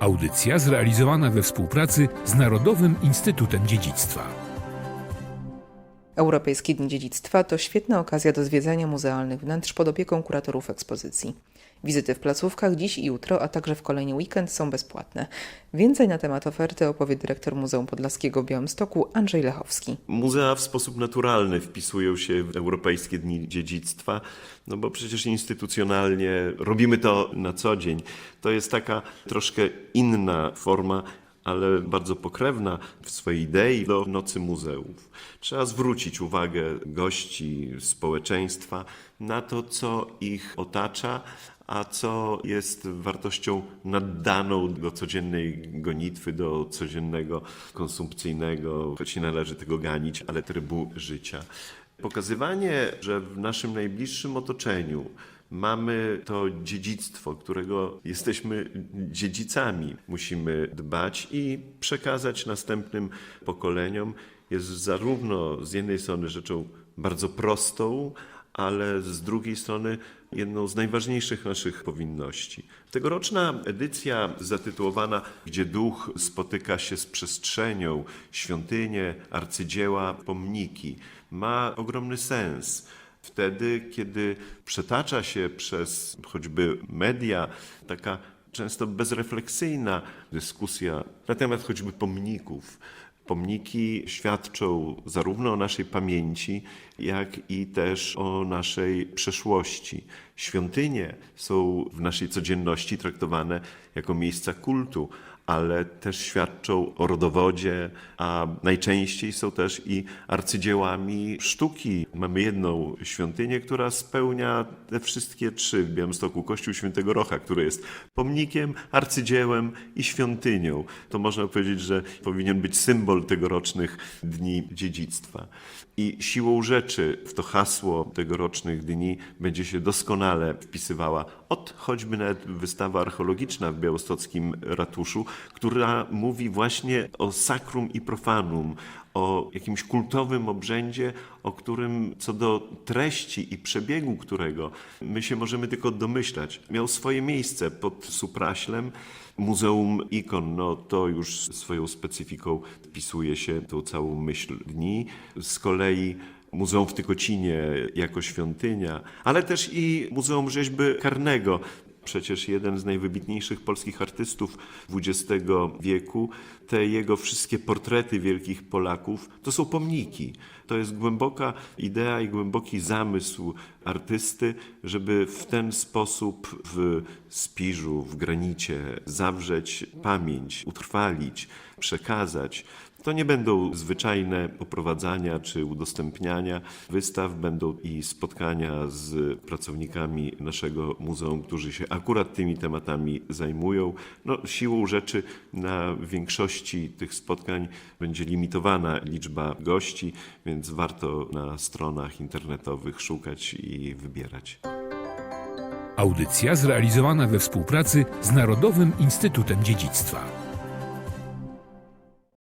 Audycja zrealizowana we współpracy z Narodowym Instytutem Dziedzictwa. Europejski Dzień Dziedzictwa to świetna okazja do zwiedzania muzealnych wnętrz pod opieką kuratorów ekspozycji. Wizyty w placówkach dziś i jutro, a także w kolejny weekend są bezpłatne. Więcej na temat oferty opowie dyrektor Muzeum Podlaskiego w Białymstoku Andrzej Lechowski. Muzea w sposób naturalny wpisują się w Europejskie Dni Dziedzictwa, no bo przecież instytucjonalnie robimy to na co dzień. To jest taka troszkę inna forma ale bardzo pokrewna w swojej idei do Nocy Muzeów. Trzeba zwrócić uwagę gości, społeczeństwa na to, co ich otacza, a co jest wartością naddaną do codziennej gonitwy, do codziennego konsumpcyjnego, choć nie należy tego ganić, ale trybu życia. Pokazywanie, że w naszym najbliższym otoczeniu mamy to dziedzictwo, którego jesteśmy dziedzicami, musimy dbać i przekazać następnym pokoleniom, jest zarówno z jednej strony rzeczą bardzo prostą, ale z drugiej strony jedną z najważniejszych naszych powinności. Tegoroczna edycja zatytułowana Gdzie duch spotyka się z przestrzenią, świątynie, arcydzieła, pomniki ma ogromny sens. Wtedy, kiedy przetacza się przez choćby media taka często bezrefleksyjna dyskusja na temat choćby pomników, Pomniki świadczą zarówno o naszej pamięci, jak i też o naszej przeszłości. Świątynie są w naszej codzienności traktowane jako miejsca kultu, ale też świadczą o rodowodzie, a najczęściej są też i arcydziełami sztuki. Mamy jedną świątynię, która spełnia te wszystkie trzy w Białymstoku. Kościół Świętego Rocha, który jest pomnikiem, arcydziełem i świątynią. To można powiedzieć, że powinien być symbol tegorocznych Dni Dziedzictwa. I siłą rzeczy w to hasło tegorocznych dni będzie się doskonale wpisywała od choćby nawet wystawa archeologiczna w białostockim ratuszu, która mówi właśnie o sakrum i profanum, o jakimś kultowym obrzędzie, o którym co do treści i przebiegu którego my się możemy tylko domyślać. Miał swoje miejsce pod Supraślem. Muzeum Ikon, no to już swoją specyfiką wpisuje się tą całą myśl dni. Z kolei Muzeum w Tykocinie jako świątynia, ale też i Muzeum Rzeźby Karnego. Przecież jeden z najwybitniejszych polskich artystów XX wieku, te jego wszystkie portrety wielkich Polaków, to są pomniki. To jest głęboka idea i głęboki zamysł artysty, żeby w ten sposób w Spiżu, w granicie zawrzeć pamięć, utrwalić, przekazać. To nie będą zwyczajne oprowadzania czy udostępniania wystaw, będą i spotkania z pracownikami naszego muzeum, którzy się akurat tymi tematami zajmują. No, siłą rzeczy na większości tych spotkań będzie limitowana liczba gości, więc warto na stronach internetowych szukać i wybierać. Audycja zrealizowana we współpracy z Narodowym Instytutem Dziedzictwa.